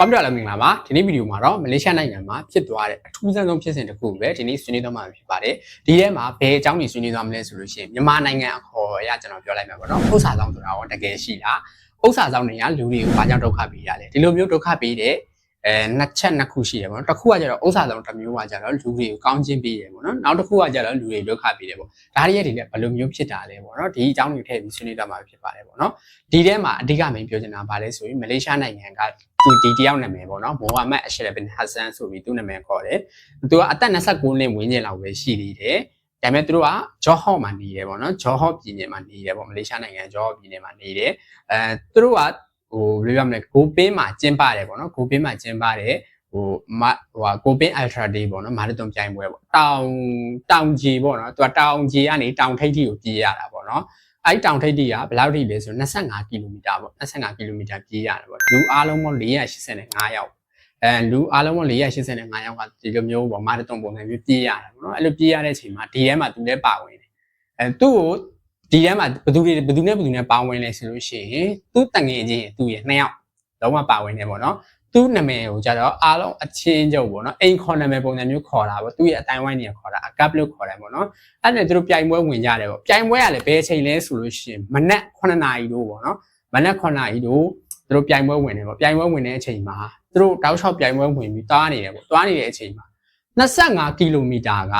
ကွန်ပျူတာလည်းမင်္ဂလာပါဒီနေ့ဗီဒီယိုမှာတော့မလေးရှားနိုင်ငံမှာဖြစ်သွားတဲ့အထူးဆန်းဆုံးဖြစ်စဉ်တစ်ခုပဲဒီနေ့ဆွေးနွေးသွားမှာဖြစ်ပါတယ်ဒီထဲမှာဘယ်အကြောင်းတွေဆွေးနွေးသွားမလဲဆိုလို့ရှိရင်မြန်မာနိုင်ငံအခေါ်အရကျွန်တော်ပြောလိုက်မှာပေါ့နော်ဥစ္စာဆောင်ဆိုတာရောတကယ်ရှိလားဥစ္စာဆောင်တွေကလူတွေကိုဘာကြောင့်ဒုက္ခပေးရလဲဒီလိုမျိုးဒုက္ခပေးတဲ့ အဲနှစ်ချက်နှစ်ခုရှိတယ်ပေါ့နော်တစ်ခုကကျတော့ဥစ္စာဆောင်တစ်မျိုးကကျတော့လူတွေကိုကောင်းခြင်းပေးတယ်ပေါ့နော်နောက်တစ်ခုကကျတော့လူတွေဒုက္ခပေးတယ်ပေါ့ဒါတွေရဲ့ဒီလည်းဘယ်လိုမျိုးဖြစ်တာလဲပေါ့နော်ဒီအကြောင်းတွေထည့်ပြီးဆွေးနွေးသွားမှာဖြစ်ပါတယ်ပေါ့နော်ဒီထဲမှာအဓိကမင်းပြောချင်တာဗာလဲဆိုရင်မလေးရှားနိုင်ငံကသူဒီတယောက်နာမည်ပေါ့နော်မိုဟာမက်အရှရဘင်ဟတ်ဆန်ဆိုပြီးသူ့နာမည်ခေါ်တယ်သူကအသက်29နှစ်ဝန်းကျင်လောက်ပဲရှိသေးတယ်ဒါပေမဲ့သူတို့ကဂျော့ဟော့မှာနေတယ်ပေါ့နော်ဂျော့ဟော့ပြည်နယ်မှာနေတယ်ပေါ့မလေးရှားနိုင်ငံဂျော့ဟော့ပြည်နယ်မှာနေတယ်အဲသူတို့က ဟိုဘယ်လိုပြောမလဲကိုပင်းမှာကျင်းပတယ်ပေါ့နော်ကိုပင်းမှာကျင်းပတယ်ဟိုမဟိုကိုပင်းအယ်ထရာဒေးပေါ့နော်မာရသွန်ပြိုင်ပွဲပေါ့တောင်တောင်ကြီးပေါ့နော်သူကတောင်ကြီးကနေတောင်ထိပ်ထိကိုပြေးရတာပေါ့နော်အဲ့တောင်ထိပ်တီကဘယ်လောက်ထိလဲဆို25ကီလိုမီတာပေါ့25ကီလိုမီတာပြေးရတယ်ပေါ့လူအားလုံးပေါင်း485ယောက်အဲလူအားလုံးပေါင်း485ယောက်ကဒီလိုမျိုးပေါ့မာရသွန်ပုံစံမျိုးပြေးရတယ်ပေါ့နော်အဲ့လိုပြေးရတဲ့အချိန်မှာဒီထဲမှာသူလည်းပါဝင်တယ်အဲသူ့ကို ဒီထဲမှာဘယ်သူတွေဘယ်သူနဲ့ဘယ်သူနဲ့ပါဝင်လဲဆိုလို့ရှိရင်သူ့တငယ်ချင်းသူ့ရဲ့နှစ်ယောက်လုံးဝပါဝင်တယ်ပေါ့နော်သူ့နာမည်ကိုကြတော့အားလုံးအချင်းချုပ်ပေါ့နော်အိမ်ခေါ်နာမည်ပုံစံမျိုးခေါ်တာပေါ့သူ့ရဲ့အတိုင်းဝိုင်းနေခေါ်တာအကပ်လို့ခေါ်တယ်ပေါ့နော်အဲ့ဒါနဲ့သူတို့ပြိုင်ပွဲဝင်ကြတယ်ပေါ့ပြိုင်ပွဲကလည်းဘယ်အချိန်လဲဆိုလို့ရှိရင်မနက်9နာရီတို့ပေါ့နော်မနက်9နာရီတို့သူတို့ပြိုင်ပွဲဝင်တယ်ပေါ့ပြိုင်ပွဲဝင်တဲ့အချိန်မှာသူတို့တောက်လျှောက်ပြိုင်ပွဲဝင်ပြီးသွားနေတယ်ပေါ့သွားနေတဲ့အချိန်မှာ25ကီလိုမီတာက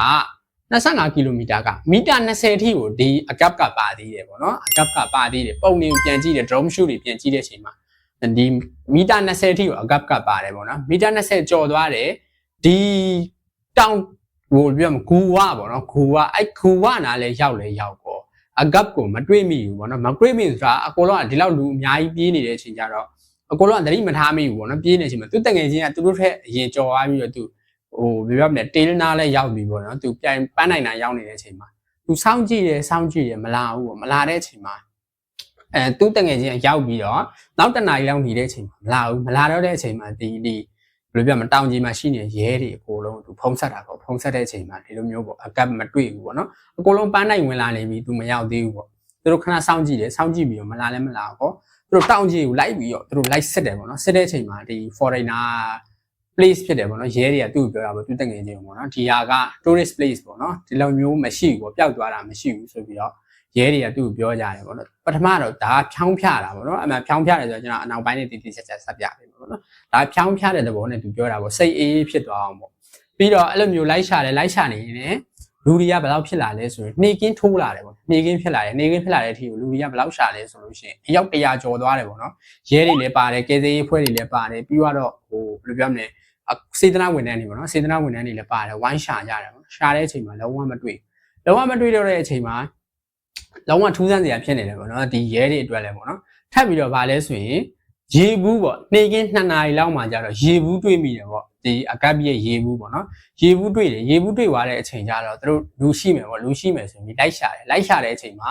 25ကီလိုမီတာကမီတာ20အထိကိုဒီအကပ်ကပါသေးတယ်ပေါ့နော်အကပ်ကပါသေးတယ်ပုံနေကိုပြန်ကြည့်တယ် drone shoot တွေပြန်ကြည့်တဲ့အချိန်မှာဒီမီတာ20အထိကိုအကပ်ကပါတယ်ပေါ့နော်မီတာ20ကျော်သွားတယ်ဒီတောင်ဟိုပြောမှာဂူဝပေါ့နော်ဂူဝအဲ့ဂူဝနားလဲရောက်လဲရောက်ပေါ့အကပ်ကိုမတွေးမိဘူးပေါ့နော်မတွေးမိဆိုတာအကိုလုံးကဒီလောက်လူအများကြီးပြေးနေတဲ့အချိန်ကျတော့အကိုလုံးကသတိမထားမိဘူးပေါ့နော်ပြေးနေတဲ့အချိန်မှာသူတငယ်ချင်းကသူတို့ထက်အရင်ကြော်သွားပြီးတော့သူ ဟိုဘယ်ပြောမလဲတေးလနာလဲရောက်ပြီပေါ့နော်သူပြိုင်ပန်းနိုင်တာရောက်နေတဲ့အချိန်မှာသူစောင့်ကြည့်တယ်စောင့်ကြည့်တယ်မလာဘူးပေါ့မလာတဲ့အချိန်မှာအဲသူတငယ်ချင်းရောက်ပြီးတော့နောက်တနားရီလောက်နေတဲ့အချိန်မှာမလာဘူးမလာတော့တဲ့အချိန်မှာဒီဒီဘယ်လိုပြောမလဲတောင်ကြီးမှာရှိနေရဲတွေအကိုလုံးသူဖုံးဆက်တာပေါ့ဖုံးဆက်တဲ့အချိန်မှာဒီလိုမျိုးပေါ့အကပ်မတွေ့ဘူးပေါ့နော်အကိုလုံးပန်းနိုင်ဝင်လာနေပြီသူမရောက်သေးဘူးပေါ့သူတို့ခဏစောင့်ကြည့်တယ်စောင့်ကြည့်ပြီးတော့မလာလည်းမလာတော့သူတို့တောင်ကြီးကိုလိုက်ပြီးတော့သူတို့လိုက်စစ်တယ်ပေါ့နော်စစ်တဲ့အချိန်မှာဒီ foreigner place ဖြစ်တယ်ပေါ့နော်ရဲတွေကသူ့ကိုပြောတာပေါ့သူတငယ်ချင်းပေါ့နော်ဒီဟာက tourist place ပေါ့နော်ဒီလိုမျိုးမရှိဘူးပေါ့ပျောက်သွားတာမရှိဘူးဆိုပြီးတော့ရဲတွေကသူ့ကိုပြောကြတယ်ပေါ့နော်ပထမတော့ဒါဖြောင်းဖြတာပေါ့နော်အမှန်ဖြောင်းဖြတယ်ဆိုတော့ကျွန်တော်အနောက်ပိုင်းနဲ့တည်တည်ဆက်ဆက်ဆက်ပြပေးပါပေါ့နော်ဒါဖြောင်းဖြတဲ့သဘောနဲ့သူပြောတာပေါ့စိတ်အေးအေးဖြစ်သွားအောင်ပေါ့ပြီးတော့အဲ့လိုမျိုးလိုက်ရှာတယ်လိုက်ရှာနေရင်လူတွေကဘယ်လောက်ဖြစ်လာလဲဆိုရင်နှေကင်းထိုးလာတယ်ပေါ့နှေကင်းဖြစ်လာတယ်နှေကင်းဖြစ်လာတဲ့အထိကိုလူတွေကဘယ်လောက်ရှာလဲဆိုလို့ရှိရင်အယောက်100ကျော်သွားတယ်ပေါ့နော်ရဲတွေလည်းပါတယ်ကယ်ဆယ်ရေးဖွဲ့တွေလည်းပါတယ်ပြီးတော့ဟိုဘယ်လိုပြောမလဲ စေတနာဝန်ထမ်းတွေပေါ့နော်စေတနာဝန်ထမ်းတွေလည်းပါတယ်ဝိုင်းရှာကြတယ်ပေါ့ရှာတဲ့အချိန်မှာလုံးဝမတွေ့လုံးဝမတွေ့တော့တဲ့အချိန်မှာလုံးဝထူးဆန်းစရာဖြစ်နေတယ်ပေါ့နော်ဒီရဲတွေအတွက်လည်းပေါ့နော်ထပ်ပြီးတော့ဗာလဲဆိုရင်ရေဘူးပေါ့နေကင်း2နာရီလောက်မှကျတော့ရေဘူးတွေ့မိတယ်ပေါ့ဒီအကပ်ပြည့်ရေဘူးပေါ့နော်ရေဘူးတွေ့တယ်ရေဘူးတွေ့သွားတဲ့အချိန်ကျတော့သူတို့လူရှိမယ်ပေါ့လူရှိမယ်ဆိုပြီးလိုက်ရှာတယ်လိုက်ရှာတဲ့အချိန်မှာ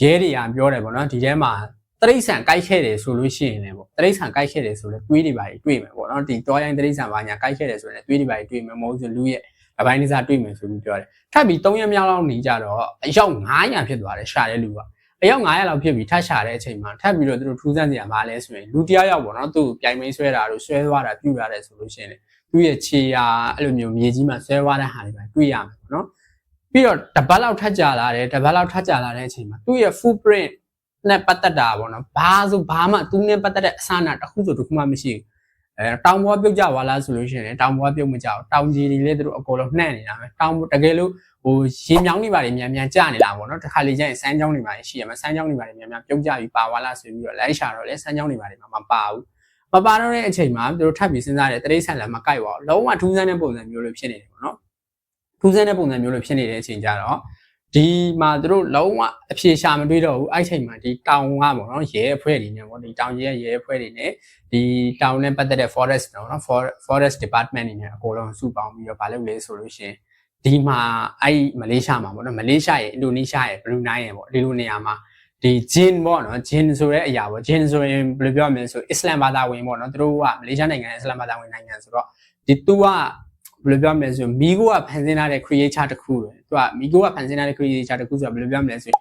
ရဲတွေကပြောတယ်ပေါ့နော်ဒီထဲမှာ တရိษံကြိုက်ခဲ့တယ်ဆိုလို့ရှိရင်လည်းပေါ့တရိษံကြိုက်ခဲ့တယ်ဆိုလည်းတွေးတွေပါတွေ့မယ်ပေါ့နော်ဒီတောရိုင်းတရိษံဘာညာကြိုက်ခဲ့တယ်ဆိုရင်တွေးတွေပါတွေ့မယ်မဟုတ်ဆိုလူရဲ့အပိုင်းလေးစားတွေ့မယ်ဆိုပြီးပြောတယ်ထပ်ပြီး3ရက်မြောက်လောက်နေကြတော့အယောက်900ဖြစ်သွားတယ်ရှာတဲ့လူကအယောက်900လောက်ဖြစ်ပြီးထပ်ရှာတဲ့အချိန်မှာထပ်ပြီးတော့သူတို့ထူးဆန်းစရာမလဲဆိုရင်လူတယောက်ယောက်ပေါ့နော်သူ့ပြိုင်မင်းဆွဲတာတို့ဆွဲသွားတာပြုတ်ရတယ်ဆိုလို့ရှိရင်သူ့ရဲ့ခြေရာအဲ့လိုမျိုးမြေကြီးမှာဆွဲသွားတဲ့ဟာတွေပဲတွေ့ရမယ်ပေါ့နော်ပြီးတော့တပတ်လောက်ထပ်ကြာလာတယ်တပတ်လောက်ထပ်ကြာလာတဲ့အချိန်မှာသူ့ရဲ့ footprint နဲ့ပတ်သက်တာပေါ့နော်ဘာဆိုဘာမှသူနဲ့ပတ်သက်တဲ့အစနာတစ်ခုဆိုတစ်ခုမှမရှိဘူးအဲတောင်ပေါ်ပြုတ်ကြပါလားဆိုလို့ရှိရင်တောင်ပေါ်ပြုတ်မကြဘူးတောင်ကြီးတွေလည်းသူတို့အကုန်လုံးနှံ့နေတာပဲတောင်တကယ်လို့ဟိုရေမြောင်းတွေပါတွေမြန်မြန်ကျနေတာပေါ့နော်တခါလေကျရင်စမ်းချောင်းတွေပါရှိရမှာစမ်းချောင်းတွေပါတွေမြန်မြန်ပြုတ်ကြပြီးပါသွားလားဆိုပြီးတော့လိုက်ရှာတော့လေစမ်းချောင်းတွေပါတွေမှာမပါဘူးမပါတော့တဲ့အချိန်မှာသူတို့ထပ်ပြီးစဉ်းစားတယ်တရိတ်ဆန်လည်းမကိုက်ပါဘူးလုံးဝထူးဆန်းတဲ့ပုံစံမျိုးလိုဖြစ်နေတယ်ပေါ့နော်ထူးဆန်းတဲ့ပုံစံမျိုးလိုဖြစ်နေတဲ့အချိန်ကျတော့ ဒီမှာသူတို့လုံးဝအဖြေရှာမတွေ့တော့ဘူးအဲ့ချိန်မှာဒီတောင်ကပေါ့နော်ရဲအဖွဲ့တွေနဲ့ပေါ့ဒီတောင်ရဲရဲအဖွဲ့တွေနဲ့ဒီတောင်နဲ့ပတ်သက်တဲ့ forest နော် forest department တွေနဲ့အကုန်လုံးစုပေါင်းပြီးတော့ဗာလုပ်လဲဆိုလို့ရှိရင်ဒီမှာအဲ့မလေးရှားမှာပေါ့နော်မလေးရှားရဲ့အင်ဒိုနီးရှားရဲ့ဘရူနိုင်းရဲ့ပေါ့ဒီလိုနေရာမှာဒီဂျင်းပေါ့နော်ဂျင်းဆိုတဲ့အရာပေါ့ဂျင်းဆိုရင်ဘယ်လိုပြောမလဲဆိုအစ္စလမ်ဘာသာဝင်ပေါ့နော်သူတို့ကမလေးရှားနိုင်ငံအစ္စလမ်ဘာသာဝင်နိုင်ငံဆိုတော့ဒီသူက ဘယ်လိုပြောမလဲဆိုမီဂိုကဖန်ဆင်းထားတဲ့ creator တစ်ခုပဲသူကမီဂိုကဖန်ဆင်းထားတဲ့ creator တစ်ခုဆိုတာဘယ်လိုပြောမလဲဆိုရင်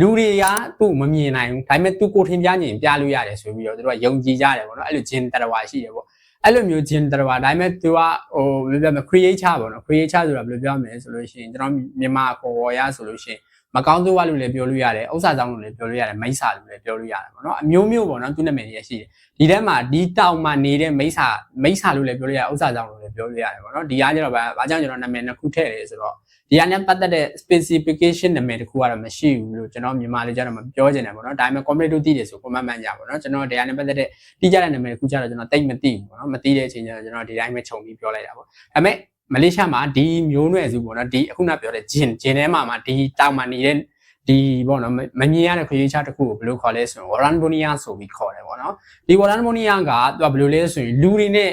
လူတွေကသူ့မမြင်နိုင်ဘူးဒါပေမဲ့သူကိုထင်ပြရင်ပြလို့ရတယ်ဆိုပြီးတော့သူတို့ကယုံကြည်ကြတယ်ပေါ့နော်အဲ့လိုဂျင်တရဝါရှိတယ်ပေါ့အဲ့လိုမျိုးဂျင်တရဝါဒါပေမဲ့သူကဟိုဘယ်လိုပြောမလဲ create ချပေါ့နော် create ချဆိုတာဘယ်လိုပြောမလဲဆိုလို့ရှိရင်ကျွန်တော်မြန်မာခေါ်ဝေါ်ရဆိုလို့ရှိရင် မကောင်းသောဝလို့လည်းပြောလို့ရတယ်ဥစ္စာကြောင့်လို့လည်းပြောလို့ရတယ်မိစ္ဆာလို့လည်းပြောလို့ရတယ်ပေါ့နော်အမျိုးမျိုးပေါ့နော်သူနာမည်တွေရှိတယ်ဒီထဲမှာဒီတောင်မှာနေတဲ့မိစ္ဆာမိစ္ဆာလို့လည်းပြောလို့ရတယ်ဥစ္စာကြောင့်လို့လည်းပြောလို့ရတယ်ပေါ့နော်ဒီကကျတော့ဘာဘာကြောင့်ကျွန်တော်နာမည်နှစ်ခုထည့်တယ်ဆိုတော့ဒီကနဲ့ပတ်သက်တဲ့ specification နာမည်တစ်ခုကတော့မရှိဘူးလို့ကျွန်တော်မြန်မာလေးကျတော့မပြောချင်တယ်ပေါ့နော်ဒါပေမဲ့ comment တို့သိတယ်ဆို comment မှန်ကြပါတော့ကျွန်တော်တရားနဲ့ပတ်သက်တဲ့တိကျတဲ့နာမည်တစ်ခုကျတော့ကျွန်တော်တိတ်မသိဘူးပေါ့နော်မသိတဲ့အချိန်ကျတော့ကျွန်တော်ဒီတိုင်းပဲခြုံပြီးပြောလိုက်တာပေါ့ဒါပေမဲ့ မလေးရှားမှာဒီမျိုးနွယ်စုပေါ့နော်ဒီအခုနပြောတဲ့ဂျင်ဂျင်ထဲမှာမှာဒီတောင်မှာနေတဲ့ဒီပေါ့နော်မမြင်ရတဲ့ခရီးချတစ်ခုကိုဘယ်လိုခေါ်လဲဆိုရင် Waranbonia ဆိုပြီးခေါ်တယ်ပေါ့နော်ဒီ Waranbonia ကသူကဘယ်လိုလဲဆိုရင်လူတွေနဲ့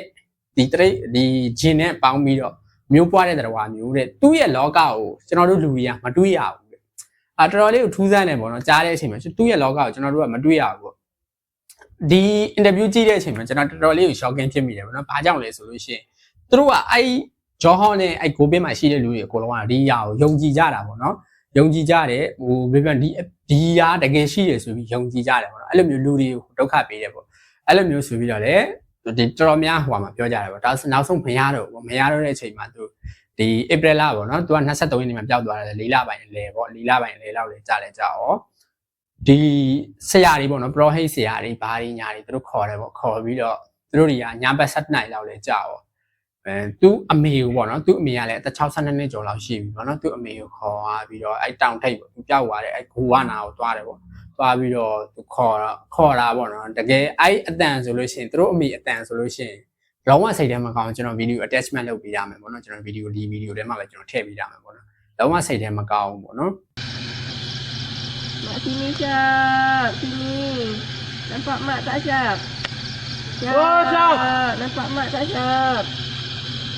ဒီတရိတ်ဒီဂျင်နဲ့ပေါင်းပြီးတော့မျိုးပွားတဲ့တရားမျိုးတဲ့သူ့ရဲ့လောကကိုကျွန်တော်တို့လူတွေကမတွေးရဘူးတဲ့အာတော်တော်လေးကိုထူးဆန်းတယ်ပေါ့နော်ကြားတဲ့အချိန်မှာသူ့ရဲ့လောကကိုကျွန်တော်တို့ကမတွေးရဘူးပေါ့ဒီ interview ကြည့်တဲ့အချိန်မှာကျွန်တော်တော်တော်လေးကို shocking ဖြစ်မိတယ်ပေါ့နော်ဘာကြောင့်လဲဆိုလို့ရှိရင်သူတို့ကအဲ့ ဂျောဟောနဲ့အဲ့ကိုပင်းမှာရှိတဲ့လူတွေအကုန်လုံးကဒီຢာကိုယုံကြည်ကြတာပေါ့နော်ယုံကြည်ကြတယ်ဟိုဘယ်ပြန်ဒီဒီຢာတကယ်ရှိတယ်ဆိုပြီးယုံကြည်ကြတယ်ပေါ့နော်အဲ့လိုမျိုးလူတွေကိုဒုက္ခပေးတယ်ပေါ့အဲ့လိုမျိုးဆိုပြီးတော့လေဒီတော်တော်များဟိုမှာပြောကြတယ်ပေါ့ဒါနောက်ဆုံးမရတော့ဘူးမရတော့တဲ့အချိန်မှာသူဒီဧပြီလပေါ့နော်သူက23ရက်နေ့မှာပျောက်သွားတယ်၄လပိုင်းလေပေါ့၄လပိုင်းလေလောက်လေကြာလေကြာဩဒီဆရာတွေပေါ့နော်ပရောဟိတ်ဆရာတွေဘာတွေညာတွေသူတို့ခေါ်တယ်ပေါ့ခေါ်ပြီးတော့သူတို့တွေကညာဘက်7နိုင်လောက်လေကြာဩ အဲသူ့အမေကိုပေါ့နော်သူ့အမေကလည်းအသက်62နှစ်ကျော်လောက်ရှိပြီပေါ့နော်သူ့အမေကိုခေါ်သွားပြီးတော့အဲတောင်ထိပ်ပေါ့သူပျောက်သွားတယ်အဲဂူဝနာကိုသွားတယ်ပေါ့သွားပြီးတော့သူခေါ်တာခေါ်တာပေါ့နော်တကယ်အဲ့အတန်ဆိုလို့ရှိရင်သူတို့အမေအတန်ဆိုလို့ရှိရင်လုံးဝစိတ်ထဲမကောင်းကျွန်တော်ဗီဒီယို attachment လုပ်ပေးရမယ်ပေါ့နော်ကျွန်တော်ဗီဒီယိုဒီဗီဒီယိုထဲမှာပဲကျွန်တော်ထည့်ပေးရမယ်ပေါ့နော်လုံးဝစိတ်ထဲမကောင်းဘူးပေါ့နော် Mak sini Syab. Sini. Nampak mak tak Syab? Oh, Syab. Nampak mak tak Syab?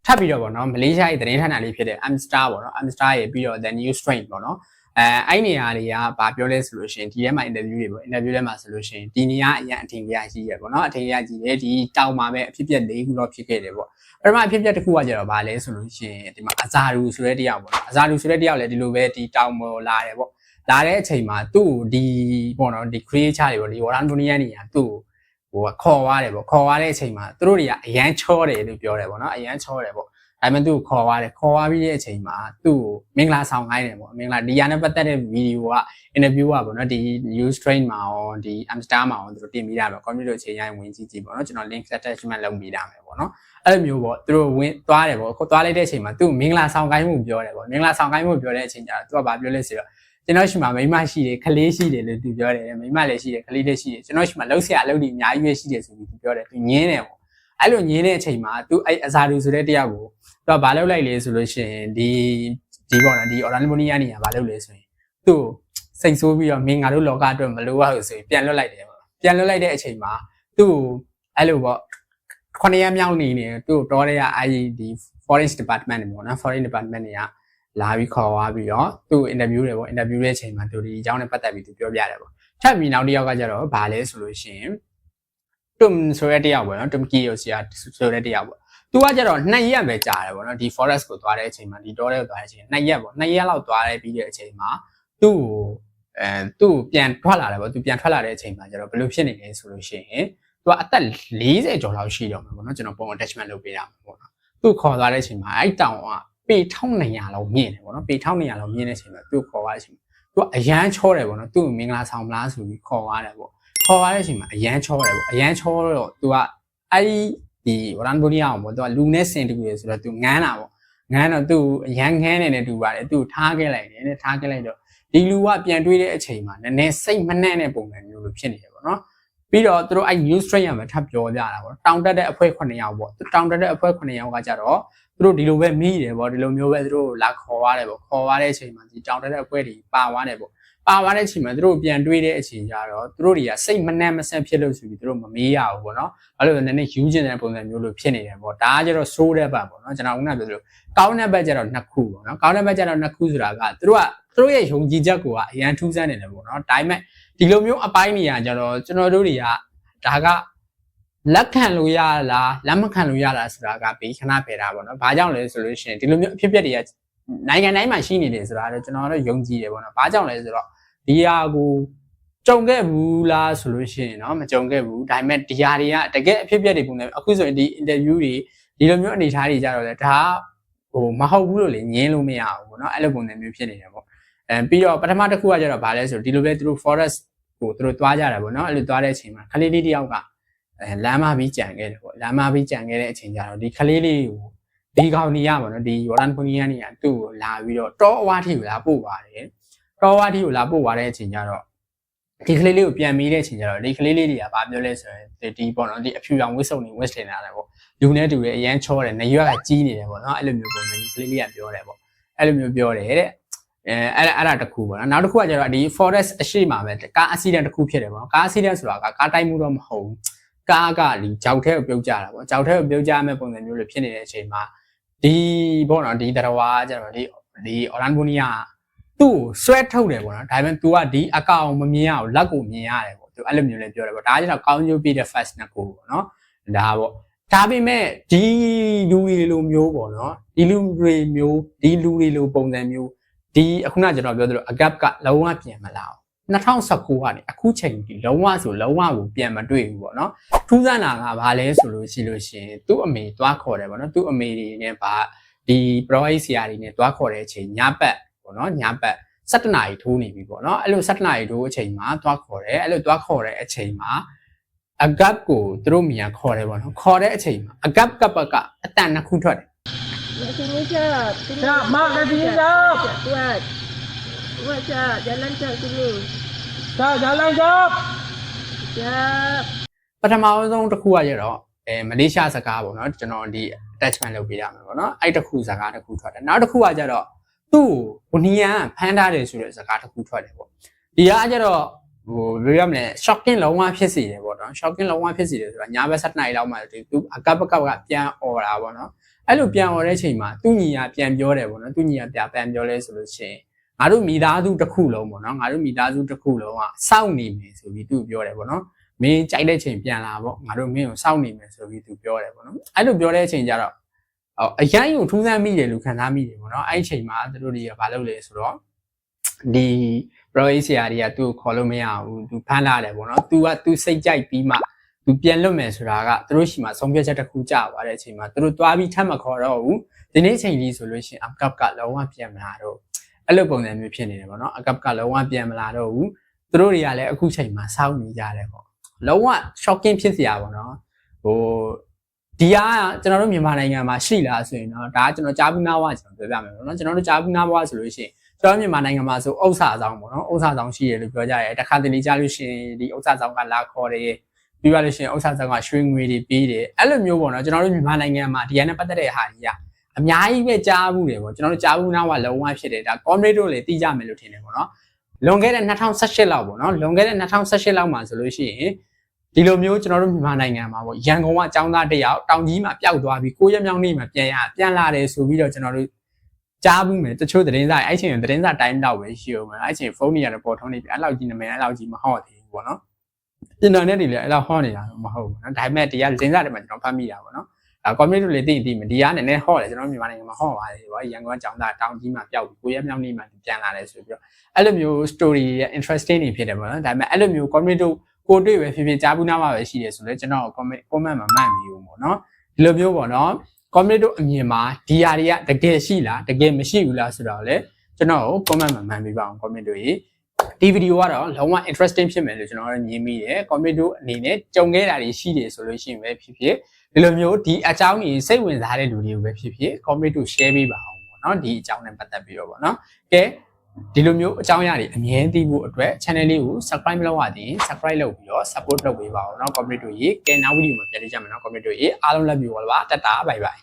ထပ်ပြီးတော့ပေါ့နော်မလေးရှားရဲ့သတင်းဌာနလေးဖြစ်တဲ့ Amstar ပေါ့နော် Amstar ရဲ့ပြီးတော့ The New Strain ပေါ့နော်အဲအဲ့နေရာတွေကဘာပြောလဲဆိုလို့ရှိရင်ဒီထဲမှာ interview တွေပေါ့ interview ထဲမှာဆိုလို့ရှိရင်ဒီနေရာအရင်အထင်ကြီးရှိရပေါ့နော်အထင်ကြီးကြီးတယ်ဒီတောင်မှာပဲအဖြစ်ပြက်၄ခုတော့ဖြစ်ခဲ့တယ်ပေါ့ပထမအဖြစ်ပြက်တစ်ခုကကျတော့ဘာလဲဆိုလို့ရှိရင်ဒီမှာအဇာရူဆိုတဲ့တယောက်ပေါ့နော်အဇာရူဆိုတဲ့တယောက်လည်းဒီလိုပဲဒီတောင်ပေါ်လာတယ်ပေါ့လာတဲ့အချိန်မှာသူ့ဒီပေါ့နော်ဒီ creator တွေပေါ့ဒီ Warren Dunia နေရသူ့ ဟိုခေါ်သွားတယ်ပေါ့ခေါ်သွားတဲ့အချိန်မှာသူတို့တွေကအရန်ချောတယ်လို့ပြောတယ်ပေါ့နော်အရန်ချောတယ်ပေါ့ဒါပေမဲ့သူ့ကိုခေါ်သွားတယ်ခေါ်သွားပြီးတဲ့အချိန်မှာသူ့ကိုမင်္ဂလာဆောင်ခိုင်းတယ်ပေါ့မင်္ဂလာဒီရနဲ့ပတ်သက်တဲ့ဗီဒီယိုက interview ကပေါ့နော်ဒီ news train မှာရောဒီ Amstar မှာရောသူတို့တင်ပြီးတာပဲ computer အခြေရိုင်းဝင်ကြည့်ကြည့်ပေါ့နော်ကျွန်တော် link attachment လုပ်ပြီးတာမယ်ပေါ့နော်အဲ့လိုမျိုးပေါ့သူတို့ဝင်သွားတယ်ပေါ့ခေါ်သွားလိုက်တဲ့အချိန်မှာသူ့မင်္ဂလာဆောင်ခိုင်းမှုပြောတယ်ပေါ့မင်္ဂလာဆောင်ခိုင်းမှုပြောတဲ့အချိန်ကျတော့သူကဘာပြောလဲဆိုတော့ ကျွန်တော်ရှိမှာမိမရှိတယ်ခလေးရှိတယ်လို့သူပြောတယ်မိမလည်းရှိတယ်ခလေးလည်းရှိတယ်ကျွန်တော်ရှိမှာလှုပ်ရှားအလုပ်တွေအများကြီးပဲရှိတယ်ဆိုပြီးသူပြောတယ်သူညင်းတယ်ပေါ့အဲ့လိုညင်းတဲ့အချိန်မှာသူအဲ့အစာလူဆိုတဲ့တယောက်ကိုသူကဘာလုပ်လိုက်လဲဆိုလို့ရှိရင်ဒီဒီပေါ့နော်ဒီ Orlando နေရာဘာလုပ်လဲဆိုရင်သူ့စိတ်ဆိုးပြီးတော့မင်းငါတို့လောကအတွက်မလိုရဘူးဆိုရင်ပြန်လွတ်လိုက်တယ်ပေါ့ပြန်လွတ်လိုက်တဲ့အချိန်မှာသူ့အဲ့လိုပေါ့ခုနှစ်ရက်မြောက်နေနေသူ့တော်တဲ့အဲ့ဒီ forest department တွေပေါ့နော် forest department တွေက လာပြီးခေါ်သွားပြီးတော့သူ့ interview တွေပေါ့ interview ရဲ့အချိန်မှာသူဒီအကြောင်းနဲ့ပတ်သက်ပြီးသူပြောပြတယ်ပေါ့ထပ်ပြီးနောက်တစ်ယောက်ကကျတော့ဘာလဲဆိုလို့ရှိရင်တွမ်ဆိုတဲ့တယောက်ပေါ့နော်တွမ်ကီယိုစီယာဆိုတဲ့တယောက်ပေါ့သူကကျတော့နှစ်ရက်ပဲကြာတယ်ပေါ့နော်ဒီ forest ကိုသွားတဲ့အချိန်မှာဒီတောထဲကိုသွားတဲ့အချိန်နှစ်ရက်ပေါ့နှစ်ရက်လောက်သွားတယ်ပြီးတဲ့အချိန်မှာသူ့ကိုအဲသူ့ပြန်ထွက်လာတယ်ပေါ့သူပြန်ထွက်လာတဲ့အချိန်မှာကျတော့ဘယ်လိုဖြစ်နေလဲဆိုလို့ရှိရင်သူကအသက်40ကျော်လောက်ရှိတော့မှာပေါ့နော်ကျွန်တော်ပုံ attachment လုပ်ပေးရမှာပေါ့နော်သူ့ခေါ်သွားတဲ့အချိန်မှာအဲ့တောင်က ပေ1200လောက်မြင့်တယ်ပေါ့နော်ပေ1200လောက်မြင့်တဲ့အချိန်မှာသူ့ခေါ်သွားတဲ့အချိန်မှာသူကအရန်ချောတယ်ပေါ့နော်သူ့ကိုမင်္ဂလာဆောင်မလားဆိုပြီးခေါ်သွားတယ်ပေါ့ခေါ်သွားတဲ့အချိန်မှာအရန်ချောတယ်ပေါ့အရန်ချောတော့သူကအဲ့ဒီဝရန်ဘိုနီယာပေါ့သူကလူနဲ့စင်တူရယ်ဆိုတော့သူငန်းတာပေါ့ငန်းတော့သူရန်ငန်းနေတယ်တူပါတယ်သူထားခဲ့လိုက်တယ်နဲ့ထားခဲ့လိုက်တော့ဒီလူကပြန်တွေးတဲ့အချိန်မှာနည်းနည်းစိတ်မနှံ့တဲ့ပုံစံမျိုးလိုဖြစ်နေတယ်ပေါ့နော်ပြီးတော့သူတို့အဲ့ news train ရမှာထပ်ပြောကြတာပေါ့တောင်တက်တဲ့အဖွဲ့9ယောက်ပေါ့တောင်တက်တဲ့အဖွဲ့9ယောက်ကကြတော့ သူတို့ဒီလိုပဲမိတယ်ပေါ့ဒီလိုမျိုးပဲသူတို့လာခေါ်ရတယ်ပေါ့ခေါ်ရတဲ့အချိန်မှာဒီတောင်တက်တဲ့အဖွဲ့တွေပါသွားတယ်ပေါ့ပါသွားတဲ့အချိန်မှာသူတို့ပြန်တွေးတဲ့အချိန်ကျတော့သူတို့တွေကစိတ်မနှံ့မဆက်ဖြစ်လို့ဆိုပြီးသူတို့မမေးရဘူးပေါ့နော်အဲ့လိုနည်းနည်းယူကျင်တဲ့ပုံစံမျိုးလိုဖြစ်နေတယ်ပေါ့ဒါကကျတော့ဆိုးတဲ့ဘက်ပေါ့နော်ကျွန်တော်ခုနပြောသလိုကောင်းတဲ့ဘက်ကျတော့နှစ်ခုပေါ့နော်ကောင်းတဲ့ဘက်ကျတော့နှစ်ခုဆိုတာကသူတို့ကသူတို့ရဲ့ယုံကြည်ချက်ကိုကအရန်ထူးဆန်းနေတယ်ပေါ့နော်ဒါပေမဲ့ဒီလိုမျိုးအပိုင်းနေရကြတော့ကျွန်တော်တို့တွေကဒါက လက်ခံလို့ရလားလက်မခံလို့ရလားဆိုတာကဘေးခဏဖယ်တာပေါ့နော်။ဘာကြောင့်လဲဆိုလို့ရှိရင်ဒီလိုမျိုးအဖြစ်အပျက်တွေကနိုင်ငံတိုင်းမှာရှိနေတယ်ဆိုတာတော့ကျွန်တော်တို့ယုံကြည်တယ်ပေါ့နော်။ဘာကြောင့်လဲဆိုတော့ ဒီဟာကိုကြုံခဲ့ဘူးလားဆိုလို့ရှိရင်เนาะမကြုံခဲ့ဘူးဒါပေမဲ့ဒီဟာတွေကတကယ်အဖြစ်အပျက်တွေပုံစံအခုဆိုရင်ဒီ interview တွေဒီလိုမျိုးအနေအထားတွေကြတော့လေဒါဟိုမဟုတ်ဘူးလို့လေငင်းလို့မရဘူးပေါ့เนาะအဲ့လိုပုံစံမျိုးဖြစ်နေတယ်ပေါ့အဲပြီးတော့ပထမတစ်ခုကကျတော့ဗာလဲဆိုဒီလိုပဲသူတို့ forest ကိုသူတို့သွားကြတာပေါ့เนาะအဲ့လိုသွားတဲ့အချိန်မှာခလေးလေးတယောက်က အဲလမ်းမပြီးကြံခဲ့တယ်ပေါ့လမ်းမပြီးကြံခဲ့တဲ့အချိန်ကျတော့ဒီခလေးလေးကိုဒီကောင်နေရပါတော့ဒီ Jordan Punian နေကသူ့ကိုလာပြီးတော့တောအဝါထိကိုလာပို့ပါတယ်တောအဝါထိကိုလာပို့သွားတဲ့အချိန်ကျတော့ဒီကလေးလေးကိုပြန်ပြီးတဲ့အချိန်ကျတော့ဒီကလေးလေးတွေကဘာပြောလဲဆိုရင်ဒီပေါ့နော်ဒီအဖြူရောင်ဝစ်စုံနေဝစ်တင်လာတယ်ပေါ့လူနဲ့တူတယ်အရန်ချောတယ်နရွက်ကကြီးနေတယ်ပေါ့နော်အဲ့လိုမျိုးပုံစံဒီကလေးလေးကပြောတယ်ပေါ့အဲ့လိုမျိုးပြောတယ်တဲ့အဲအဲ့အဲ့ဒါတစ်ခုပေါ့နော်နောက်တစ်ခုကကျတော့ဒီ forest အရှိမှာပဲကား accident တစ်ခုဖြစ်တယ်ပေါ့နော်ကား accident ဆိုတာကကားတိုက်မှုတော့မဟုတ်ဘူး ကားကဒီကြောက်ထဲကိုပြုတ်ကြတာပေါ့ကြောက်ထဲကိုပြုတ်ကြမဲ့ပုံစံမျိုးတွေဖြစ်နေတဲ့အချိန်မှာဒီပေါ့နော်ဒီတရဝါကျတော့ဒီဒီ Orangonia သူ့ကိုဆွဲထုတ်တယ်ပေါ့နော်ဒါပေမဲ့ तू ကဒီအကောင်မမြင်ရဘူးလက်ကိုမြင်ရတယ်ပေါ့ तू အဲ့လိုမျိုးလည်းပြောတယ်ပေါ့ဒါကကျတော့ကောင်းကျိုးပြတဲ့ fast နှစ်ခုပေါ့နော်ဒါပေါ့ဒါပေမဲ့ဒီလူတွေလိုမျိုးပေါ့နော်ဒီလူတွေမျိုးဒီလူတွေလိုပုံစံမျိုးဒီအခုနကျွန်တော်ပြောသလိုအကပ်ကလုံးဝပြန်မလာအောင် 2019ကနေအခုချိန်ဒီလုံးဝဆိုလုံးဝကိုပြန်မတွေ့ဘူးပေါ့နော်ထူးဆန်းတာကဘာလဲဆိုလို့ရှိလို့ရှိရင်သူ့အမေသွားခေါ်တယ်ပေါ့နော်သူ့အမေတွေနဲ့ဗာဒီ pro ဆရာတွေနဲ့သွားခေါ်တဲ့အချိန်ညပတ်ပေါ့နော်ညပတ်7နာရီထိုးနေပြီပေါ့နော်အဲ့လို7နာရီထိုးအချိန်မှာသွားခေါ်တယ်အဲ့လိုသွားခေါ်တဲ့အချိန်မှာအကပ်ကိုသူတို့မြန်ခေါ်တယ်ပေါ့နော်ခေါ်တဲ့အချိန်မှာအကပ်ကပ်ကအတန်နှစ်ခုထွက်တယ် Sini cak. Sini. Cak, mak kat sini, Cak. Cak, Kuat. Kuat cak. Jalan cak sini. Cak, jalan cak. Cak. ပထမဆုံးတစ်ခုကကျတော့အဲမလေးရှားစကားပေါ့နော်ကျွန်တော်ဒီ attachment လုပ်ပေးရမယ်ပေါ့နော်အဲ့တစ်ခုစကားတစ်ခုထွက်တယ်နောက်တစ်ခုကကျတော့သူ့ကိုနီယန်ဖမ်းထားတယ်ဆိုတဲ့စကားတစ်ခုထွက်တယ်ပေါ့ဒီကကျတော့ဟိုဘယ်လိုရမလဲ shocking လုံးဝဖြစ်စီတယ်ပေါ့နော် shocking လုံးဝဖြစ်စီတယ်ဆိုတာညာဘက်7နိုင်လောက်မှဒီသူအကပ်ပကပ်ကပြန်អော်တာပေါ့နော်အဲ့လိုပြန်អော်တဲ့အချိန်မှာသူ့ညီကပြန်ပြောတယ်ပေါ့နော်သူ့ညီကပြန်ပြန်ပြောလဲဆိုလို့ရှိရင် ငါတို့မိသားစုတစ်ခုလုံးပေါ့နော်ငါတို့မိသားစုတစ်ခုလုံးကစောင့်နေမယ်ဆိုပြီးသူပြောတယ်ပေါ့နော် မင်းကြိုက်တဲ့ချိန်ပြန်လာပေါ့ငါတို့မင်းကိုစောင့်နေမယ်ဆိုပြီးသူပြောတယ်ပေါ့နော်အဲ့လိုပြောတဲ့အချိန်ကျတော့အရင်ကိုထူးဆန်းမိတယ်လို့ခံစားမိတယ်ပေါ့နော်အဲ့ဒီချိန်မှာသူတို့တွေကဘာလုပ်လဲဆိုတော့ဒီ pro ဆရာတွေကသူ့ကိုခေါ်လို့မရဘူးသူဖမ်းလာတယ်ပေါ့နော် तू က तू စိတ်ကြိုက်ပြီးမှ तू ပြန်လွတ်မယ်ဆိုတာကသူတို့ရှိမှဆုံးဖြတ်ချက်တစ်ခုကြသွားတဲ့အချိန်မှာသူတို့သွားပြီးထပ်မခေါ်တော့ဘူးဒီနေ့ချိန်ကြီးဆိုလို့ရှိရင်အကပ်ကလုံးဝပြန်မလာတော့ အဲ့လိုပုံစံမျိုးဖြစ်နေတယ်ပေါ့နော်အကပ်ကလုံးဝပြန်မလာတော့ဘူးသူတို့တွေကလည်းအခုချိန်မှာစောင့်နေကြတယ်ပေါ့လုံးဝ shocking ဖြစ်စရာပေါ့နော်ဟိုဒီကကျွန်တော်တို့မြန်မာနိုင်ငံမှာရှိလားဆိုရင်တော့ဒါကကျွန်တော်ကြားဘူးနားဝကျွန်တော်ပြောပြမယ်ပေါ့နော်ကျွန်တော်တို့ကြားဘူးနားဝဆိုလို့ရှိရင်ကျွန်တော်မြန်မာနိုင်ငံမှာဆိုဥစ္စာဆောင်ပေါ့နော်ဥစ္စာဆောင်ရှိရလို့ပြောကြတယ်တခါတလေကြားလို့ရှိရင်ဒီဥစ္စာဆောင်ကလာခေါ်တယ်ပြီးပါလို့ရှိရင်ဥစ္စာဆောင်ကရွှေငွေတွေပေးတယ်အဲ့လိုမျိုးပေါ့နော်ကျွန်တော်တို့မြန်မာနိုင်ငံမှာဒီကနေ့ပတ်သက်တဲ့ဟာကြီးက အများကြီးပဲကြားဘူးတယ်ပေါ့ကျွန်တော်တို့ကြားဘူးနားဝလုံးဝဖြစ်တယ်ဒါ comrade တို့လည်းသိကြမယ်လို့ထင်တယ်ပေါ့နော်လွန်ခဲ့တဲ့2018လောက်ပေါ့နော်လွန်ခဲ့တဲ့2018လောက်မှာဆိုလို့ရှိရင်ဒီလိုမျိုးကျွန်တော်တို့မြန်မာနိုင်ငံမှာပေါ့ရန်ကုန်ကအကြောင်းသားတစ်ယောက်တောင်ကြီးမှာပျောက်သွားပြီးကိုရက်မြောင်နေ့မှာပြန်ရပြန်လာတယ်ဆိုပြီးတော့ကျွန်တော်တို့ကြားဘူးမယ်တချို့သတင်းစာအဲ့ချိန်သတင်းစာတိုင်းတော့ပဲရှိအောင်မယ်အဲ့ချိန်ဖုန်းတွေကတော့ပေါ်ထုံးနေပြီအဲ့လောက်ကြီးနာမည်အဲ့လောက်ကြီးမဟုတ်သေးဘူးပေါ့နော်အင်တာနက်တွေလည်းအဲ့လောက်ဟောနေတာတော့မဟုတ်ဘူးနော်ဒါပေမဲ့ဒီကသတင်းစာတွေမှာကျွန်တော်ဖတ်မိတာပေါ့နော် အဲ community တွေလည်းသိသိမယ်ဒီကနည်းနည်းဟောတယ်ကျွန်တော်မြန်မာနိုင်ငံမှာဟောပါတယ်ပေါ့ရန်ကုန်ကကြောင်းသားတောင်ကြီးမှာပျောက်ပြီးကိုရက်မြောင်နေ့မှာပြန်လာတယ်ဆိုပြီးတော့အဲ့လိုမျိုး story ရဲ့ interesting တွေဖြစ်တယ်ပေါ့နော်ဒါပေမဲ့အဲ့လိုမျိုး community ကိုတွေ့ပဲဖြစ်ဖြစ်ကြားဘူးနားမှာပဲရှိတယ်ဆိုတော့ကျွန်တော် comment comment မှာမှတ်ပြီးဦးပေါ့နော်ဒီလိုမျိုးပေါ့နော် comment တို့အမြင်မှာဒီဟာတွေကတကယ်ရှိလားတကယ်မရှိဘူးလားဆိုတော့လေကျွန်တော်ကို comment မှာမှတ်ပြီးပါအောင် comment တို့ရေဒီဗီဒီယိုကတော့လုံးဝ interesting ဖြစ်မယ်လို့ကျွန်တော်တို့မြင်မိတယ် comment တို့အနေနဲ့ကြုံခဲ့တာတွေရှိတယ်ဆိုလို့ရှိရင်ပဲဖြစ်ဖြစ် ဒီလိုမျိုးဒီအကြောင်းကြီးစိတ်ဝင်စားတဲ့လူတွေကိုပဲဖြစ်ဖြစ် comment တို့ share ပေးပါအောင်ပေါ့နော်ဒီအကြောင်းနဲ့ပတ်သက်ပြီးတော့ပေါ့နော်ကဲဒီလိုမျိုးအကြောင်းအရာတွေအမြဲသိဖို့အတွက် channel လေးကို subscribe မလုပ်ရသေးရင် subscribe လုပ်ပြီးတော့ support လုပ်ပေးပါဦးเนาะ comment တို့ရေကဲနောက်ဗီဒီယိုမှာပြန်ကြည့်ကြမယ်เนาะ comment တို့ရေအားလုံးလက်ပြီးပါတတာ bye bye